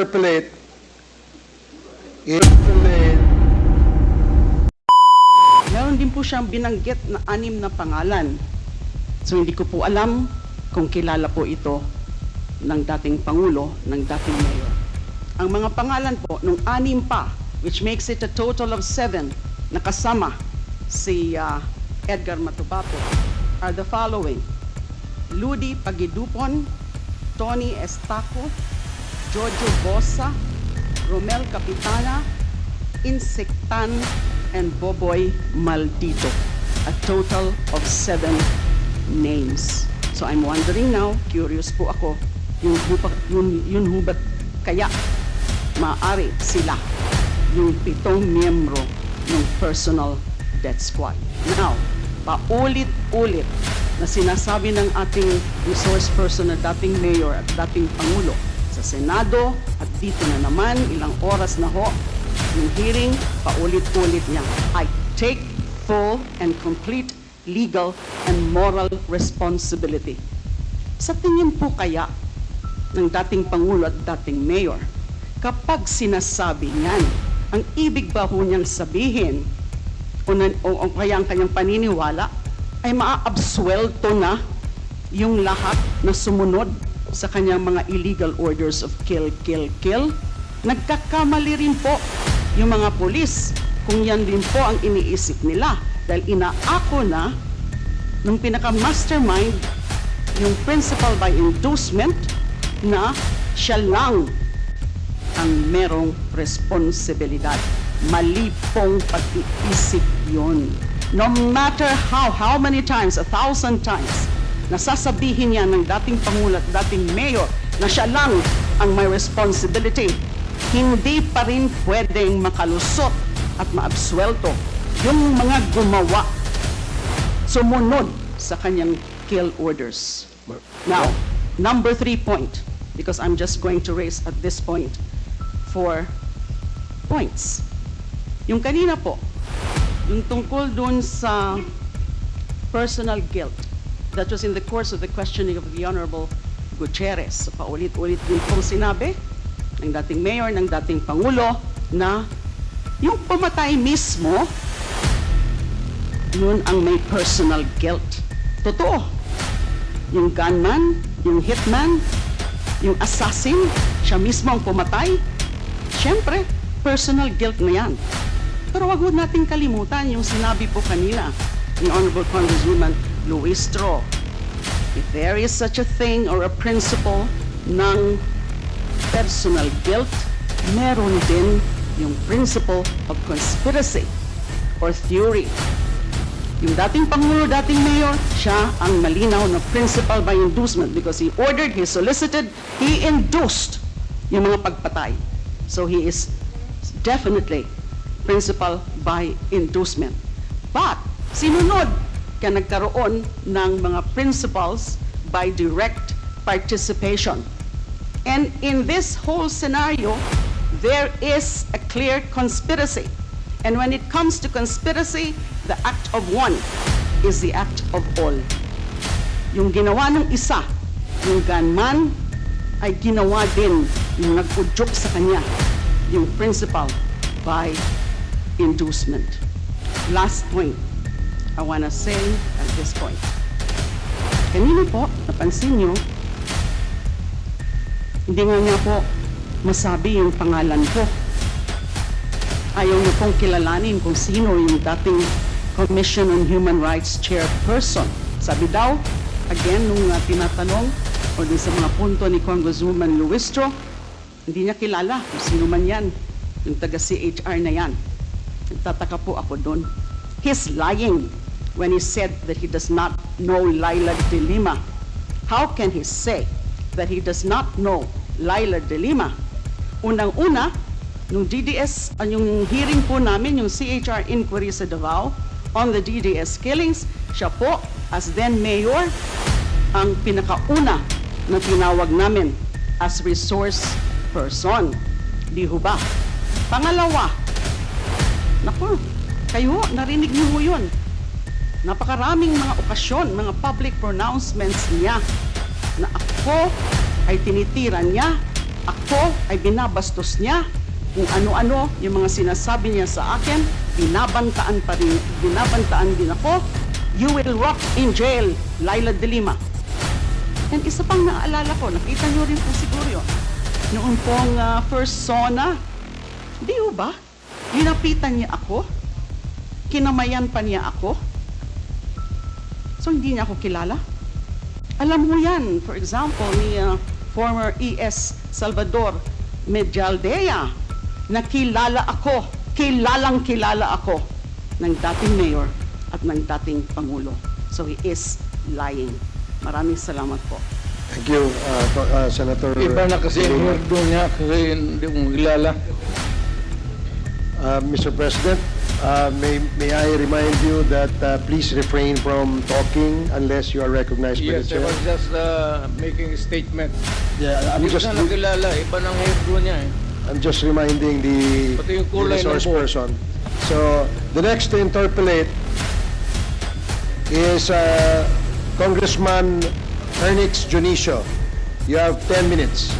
interpolate, interpolate, Meron din po siyang binanggit na anim na pangalan. So hindi ko po alam kung kilala po ito ng dating Pangulo, ng dating Mayor. Ang mga pangalan po, nung anim pa, which makes it a total of seven, nakasama si ah, Edgar Matubato, are the following. Ludi Pagidupon, Tony Estaco, Jojo Bosa, Romel Capitana, Insectan, and Boboy Maldito. A total of seven names. So I'm wondering now, curious po ako, yun, ho ba- yun, yun ho ba't kaya maaari sila yung pitong miyembro ng personal death squad. Now, paulit-ulit na sinasabi ng ating resource person na dating mayor at dating pangulo sa Senado at dito na naman ilang oras na ho yung hearing, paulit-ulit niya. I take full and complete legal and moral responsibility. Sa tingin po kaya ng dating Pangulo at dating Mayor, kapag sinasabi niyan, ang ibig ba ho niyang sabihin o, na, o, o kaya ang kanyang paniniwala ay maaabswelto na yung lahat na sumunod sa kanyang mga illegal orders of kill, kill, kill? Nagkakamali rin po yung mga polis kung yan din po ang iniisip nila dahil inaako na nung pinaka-mastermind yung principal by inducement na siya lang ang merong responsibilidad. Mali pong pag-iisip yun. No matter how, how many times, a thousand times, nasasabihin niya ng dating Pangulo at dating Mayor na siya lang ang may responsibility, hindi pa rin pwedeng makalusot at maabswelto yung mga gumawa sumunod sa kanyang kill orders. Now, number three point, because I'm just going to raise at this point four points. Yung kanina po, yung tungkol dun sa personal guilt that was in the course of the questioning of the Honorable Gutierrez. So, paulit-ulit din pong sinabi ng dating mayor, ng dating pangulo, na yung pumatay mismo, yun ang may personal guilt. Totoo. Yung gunman, yung hitman, yung assassin, siya mismo ang pumatay. Siyempre, personal guilt na yan. Pero wag mo nating kalimutan yung sinabi po kanina ni Honorable Congresswoman Luistro. If there is such a thing or a principle ng personal guilt, meron din yung principle of conspiracy or theory. Yung dating Pangulo, dating Mayor, siya ang malinaw na principal by inducement because he ordered, he solicited, he induced yung mga pagpatay. So he is definitely principal by inducement. But, sinunod kaya nagkaroon ng mga principals by direct participation. And in this whole scenario, there is a clear conspiracy. And when it comes to conspiracy, the act of one is the act of all. Yung ginawa ng isa, yung gunman, ay ginawa din yung nag-udyok sa kanya, yung principal by inducement. Last point I want to say at this point. Kanina po, napansin nyo, hindi nga niya po masabi yung pangalan ko. Ayaw niyo pong kilalanin kung sino yung dating Commission on Human Rights Chairperson. Sabi daw, again, nung uh, tinatanong o din sa mga punto ni Congresswoman Luistro, hindi niya kilala kung sino man yan, yung taga-CHR na yan. Nagtataka po ako doon. He's lying when he said that he does not know Laila de Lima. How can he say that he does not know Laila de Lima? Unang-una, nung DDS, uh, yung hearing po namin, yung CHR inquiry sa Davao on the DDS killings, siya po, as then mayor, ang pinakauna na tinawag namin as resource person. Di ho ba? Pangalawa, naku, kayo, narinig niyo ho yun. Napakaraming mga okasyon, mga public pronouncements niya na ako ay tinitira niya ako ay binabastos niya. Kung ano-ano yung mga sinasabi niya sa akin, binabantaan pa rin, binabantaan din ako. You will rot in jail, Laila de Lima. And isa pang naaalala ko, nakita niyo rin po siguro yun. Noon pong ah, first SONA, di ba? Linapitan niya ako. Kinamayan pa niya ako. So hindi niya ako kilala. Alam mo yan, for example, ni ah, former ES Salvador Medialdea, na kilala ako, kilalang kilala ako ng dating mayor at ng dating pangulo. So he is lying. Maraming salamat po. Thank you, uh, to- uh, Senator. Iba na kasi ang Lima. word niya kasi hindi mo kilala. Uh, Mr. President, uh, may, may I remind you that uh, please refrain from talking unless you are recognized by the Yes, I chair. was just uh, making a statement. Yeah, I'm Hindi just, na nakilala, iba ng hairdo niya eh. I'm just reminding the, Pati yung the kulay ng resource buhok. person. So, the next to interpolate is uh, Congressman Ernix Junicio. You have 10 minutes.